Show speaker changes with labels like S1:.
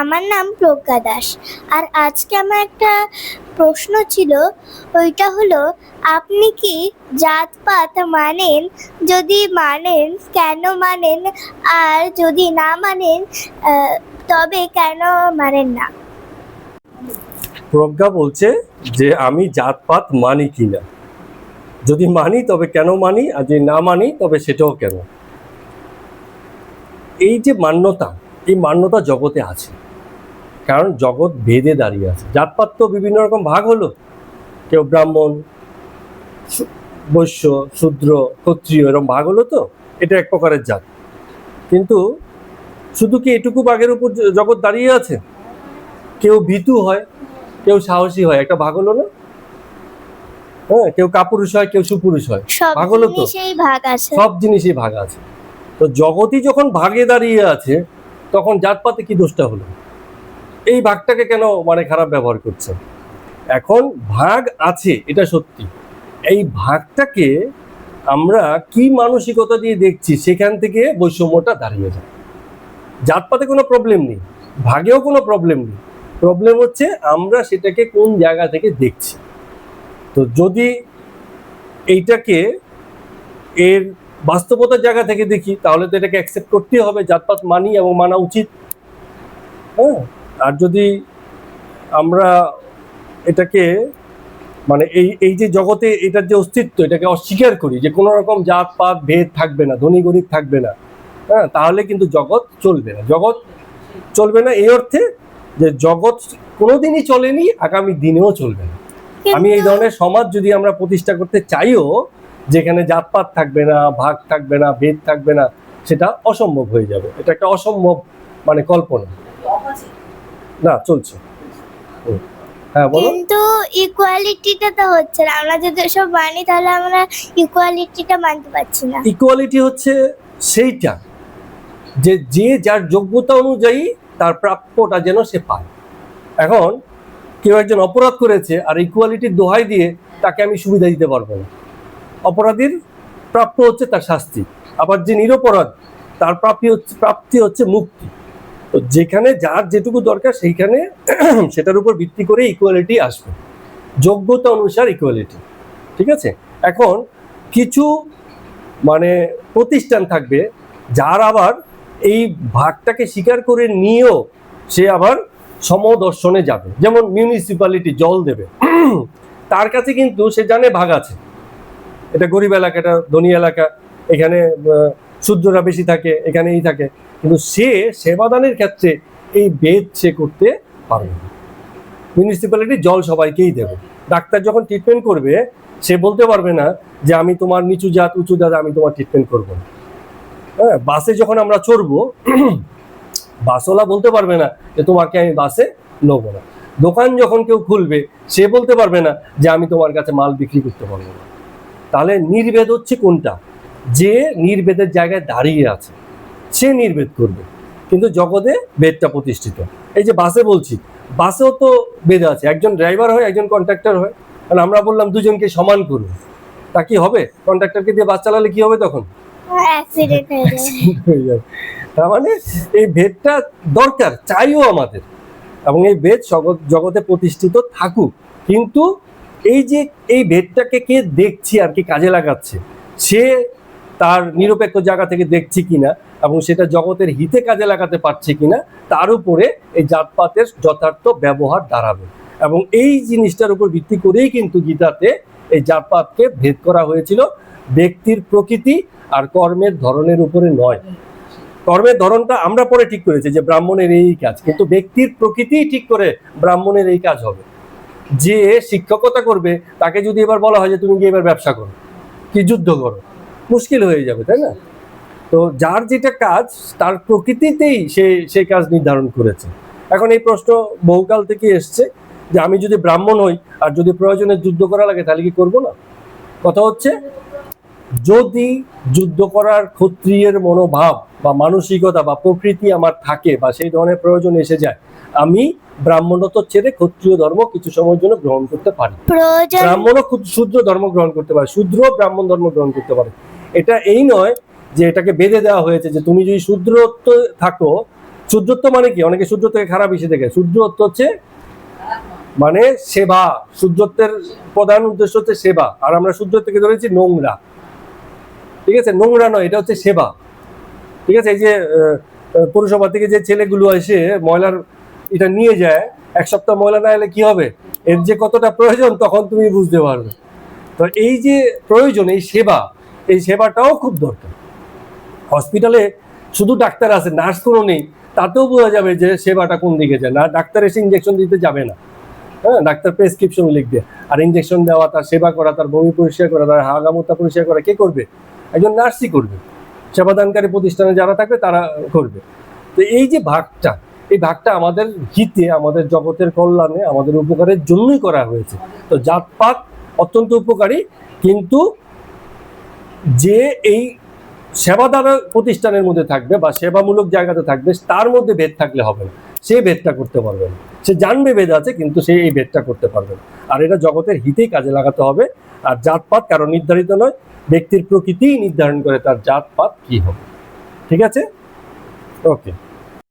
S1: আমার নাম প্রজ্ঞা দাস। আর আজকে আমার একটা প্রশ্ন ছিল, ওইটা হলো, আপনি কি জাতপাত মানেন? যদি মানেন, কেন মানেন? আর যদি না মানেন তবে কেন মানেন না?
S2: প্রজ্ঞা বলছে যে আমি জাতপাত মানি কিনা। যদি মানি, তবে কেন মানি? আর যদি না মানি, তবে সেটাও কেন? এই যে মান্যতা এই মান্যতা জগতে আছে। কারণ জগৎ ভেদে দাঁড়িয়ে আছে। জাতপাত তো বিভিন্ন রকম ভাগ হলো। কেউ ব্রাহ্মণ বৈশ্য শূদ্র ক্ষত্রিয় এরকম ভাগ হলো তো। এটা এক প্রকারের জাত। কিন্তু শুধু কি এটুকু ভাগের উপর জগৎ দাঁড়িয়ে আছে? কেউ ভীতু হয় কেউ সাহসী হয় একটা ভাগ হলো না? হ্যাঁ কেউ কাপুরুষ হয় কেউ সুপুরুষ হয়। ভাগ হলো তো? সব জিনিসই ভাগ আছে। তো জগতই যখন ভাগে দাঁড়িয়ে আছে তখন জাতপাতে কি দোষটা হলো? এই ভাগটাকে কেন মানে খারাপ ব্যবহার করছে? এখন ভাগ আছে, এটা সত্যি। এই ভাগটাকে আমরা কি মানসিকতা দিয়ে দেখছি সেখান থেকে বৈষম্যটা দাঁড়িয়ে যায়। জাতপাতে কোনো প্রবলেম নেই, ভাগেও কোনো প্রবলেম নেই। প্রবলেম হচ্ছে আমরা সেটাকে কোন জায়গা থেকে দেখছি। তো যদি এইটাকে এর বাস্তবতার জায়গা থেকে দেখি তাহলে তো এটাকে অ্যাকসেপ্ট করতেই হবে জাতপাত মানি এবং মানা উচিত। হ্যাঁ? আর যদি আমরা এটাকে মানে এই এই যে জগতে এটার যে অস্তিত্ব এটাকে অস্বীকার করি যে কোনো রকম জাতপাত ভেদ থাকবে না ধনী গরিব থাকবে না হ্যাঁ? তাহলে কিন্তু জগৎ চলবে না। জগৎ চলবে না এই অর্থে যে জগৎ কোনোদিনই চলেনি আগামী দিনেও চলবে না। আমি এই ধরনের সমাজ যদি আমরা প্রতিষ্ঠা করতে চাইও যেখানে জাতপাত থাকবে না ভাগ থাকবে না ভেদ থাকবে না সেটা অসম্ভব হয়ে যাবে। এটা একটা অসম্ভব মানে কল্পনা। না চলছে। হ্যাঁ বলো।
S1: কিন্তু ইকুয়ালিটিটা তো হচ্ছে না। আমরা যদি সব মানি তাহলে আমরা ইকুয়ালিটিটা মানতে পারছি না।
S2: ইকুয়ালিটি হচ্ছে সেইটা যে যে যার যোগ্যতা অনুযায়ী তার প্রাপ্যটা যেন সে পায়। এখন কেউ একজন অপরাধ করেছে আর ইকুয়ালিটির দোহাই দিয়ে তাকে আমি সুবিধা দিতে পারব না। অপরাধীর প্রাপ্য হচ্ছে তার শাস্তি। আবার যে নিরপরাধ, তার প্রাপ্তি হচ্ছে প্রাপ্তি হচ্ছে মুক্তি। তো যেখানে যার যেটুকু দরকার, সেইখানে সেটার উপর ভিত্তি করে ইকুয়ালিটি আসবে। যোগ্যতা অনুসার ইকুয়ালিটি ঠিক আছে? এখন কিছু মানে প্রতিষ্ঠান থাকবে, যার আবার এই ভাগটাকে স্বীকার করে নিয়েও সে আবার সমদর্শনে যাবে। যেমন মিউনিসিপ্যালিটি জল দেবে। তার কাছে কিন্তু সে জানে ভাগ আছে। এটা গরিব এলাকা এটা ধনী এলাকা এখানে আহ, শূদ্ররা বেশি থাকে এখানে এই থাকে। কিন্তু সে সেবাদানের ক্ষেত্রে এই বেদ সে করতে পারবে না। মিউনিসিপ্যালিটি জল সবাইকেই দেবে। ডাক্তার যখন ট্রিটমেন্ট করবে সে বলতে পারবে না যে আমি তোমার নিচু জাত উঁচু জাত আমি তোমার ট্রিটমেন্ট করব না। হ্যাঁ বাসে যখন আমরা চড়বো বাসওয়ালা বলতে পারবে না যে তোমাকে আমি বাসে নেব না। দোকান যখন কেউ খুলবে সে বলতে পারবে না যে আমি তোমার কাছে মাল বিক্রি করতে পারব না। তাহলে নির্ভেদ হচ্ছে কোনটা? যে নির্ভেদের জায়গায় দাঁড়িয়ে আছে। সে নির্ভেদ করবে। কিন্তু জগতে বেদটা প্রতিষ্ঠিত। এই যে বাসে বলছি বাসেও তো বেদ আছে। একজন ড্রাইভার হয় একজন কন্ট্রাক্টর হয়। কারণ আমরা বললাম দুজনকে সমান করব তা কি হবে? কন্ট্রাক্টরকে দিয়ে বাস চালালে কি হবে তখন? তার মানে এই ভেদটা দরকার চাইও আমাদের। এবং এই ভেদ জগতে প্রতিষ্ঠিত থাকুক। কিন্তু এই যে এই ভেদটাকে কে দেখছি আর কি কাজে লাগাচ্ছে? সে তার নিরপেক্ষ জায়গা থেকে দেখছি কিনা এবং সেটা জগতের হিতে কাজে লাগাতে পারছে কিনা, তার উপরে এই জাতপাতের যথার্থ ব্যবহার দাঁড়াবে। এবং এই জিনিসটার উপর ভিত্তি করেই কিন্তু গীতাতে এই জাতপাতকে ভেদ করা হয়েছিল। ব্যক্তির প্রকৃতি আর কর্মের ধরনের উপরে নয়। কর্মের ধরনটা আমরা পরে ঠিক করেছি যে ব্রাহ্মণের এই কাজ, কিন্তু ব্যক্তির প্রকৃতিই ঠিক করে ব্রাহ্মণের এই কাজ হবে। যে শিক্ষকতা করবে, তাকে যদি এবার বলা হয় যে তুমি গিয়ে এবার ব্যবসা করো, কি যুদ্ধ করো? মুশকিল হয়ে যাবে, তাই না? তো যার যেটা কাজ, তার প্রকৃতিতেই সে সেই কাজ নির্ধারণ করেছে। এখন এই প্রশ্ন বহুকাল থেকে এসছে যে আমি যদি ব্রাহ্মণ হই, আর যদি প্রয়োজনে যুদ্ধ করা লাগে, তাহলে কি করব না? কথা হচ্ছে, যদি যুদ্ধ করার ক্ষত্রিয়ের মনোভাব বা মানসিকতা বা প্রকৃতি আমার থাকে বা সেই ধরনের প্রয়োজন এসে যায় আমি ব্রাহ্মণত্ব ছেড়ে ক্ষত্রিয় ধর্ম কিছু সময়ের জন্য গ্রহণ করতে পারি। খুব শূদ্র ধর্ম গ্রহণ করতে পারে শূদ্র ব্রাহ্মণ ধর্ম গ্রহণ করতে পারে। এটা এই নয় যে এটাকে বেঁধে দেওয়া হয়েছে যে তুমি যদি শূদ্রত্ব থাকো সূর্যত্ব মানে কি? অনেকে সূর্যত্বকে খারাপ হিসেবে দেখে। সূর্যত্ব হচ্ছে মানে সেবা। সূর্যত্বের প্রধান উদ্দেশ্য হচ্ছে সেবা। আর আমরা সূর্যত্বকে ধরেছি নোংরা। ঠিক আছে? নোংরা নয় এটা হচ্ছে সেবা। ঠিক আছে, এই যে পৌরসভা থেকে যে ছেলেগুলো এসে ময়লার এটা নিয়ে যায়, এক সপ্তাহ ময়লা না এলে কি হবে? এর যে কতটা প্রয়োজন, তখন তুমি বুঝতে পারবে। তো এই যে প্রয়োজন, এই সেবা, এই সেবাটাও খুব দরকার। হসপিটালে শুধু ডাক্তার আছে নার্স কোনো নেই, তাতেও বোঝা যাবে যে সেবাটা কোন দিকে যায়। না, ডাক্তার এসে ইঞ্জেকশন দিতে যাবে না। হ্যাঁ ডাক্তার প্রেসক্রিপশন লিখবে আর ইঞ্জেকশন দেওয়া, তার সেবা করা, তার বমি পরিষ্কার করা, তার হাগামোতা পরিষ্কার করা, কে করবে? একজন নার্সই করবে। সেবাদানকারী প্রতিষ্ঠানে যারা থাকবে, তারা করবে তো এই যে ভাগটা, এই ভাগটা আমাদের হিতে, আমাদের জগতের কল্যাণে, আমাদের উপকারের জন্যই করা হয়েছে। তো জাতপাত অত্যন্ত উপকারী, কিন্তু যে এই সেবাদার প্রতিষ্ঠানের মধ্যে থাকবে বা সেবামূলক জায়গাতে থাকবে, তার মধ্যে ভেদ থাকলে হবে না। সে ভেদটা করতে পারবে না। সে জানবে ভেদ আছে, কিন্তু সে এই ভেদটা করতে পারবে আর এটা জগতের হিতেই কাজে লাগাতে হবে। আর জাতপাত কারও নির্ধারিত নয়, ব্যক্তির প্রকৃতিই নির্ধারণ করে তার জাতপাত কি হবে। ঠিক আছে? ওকে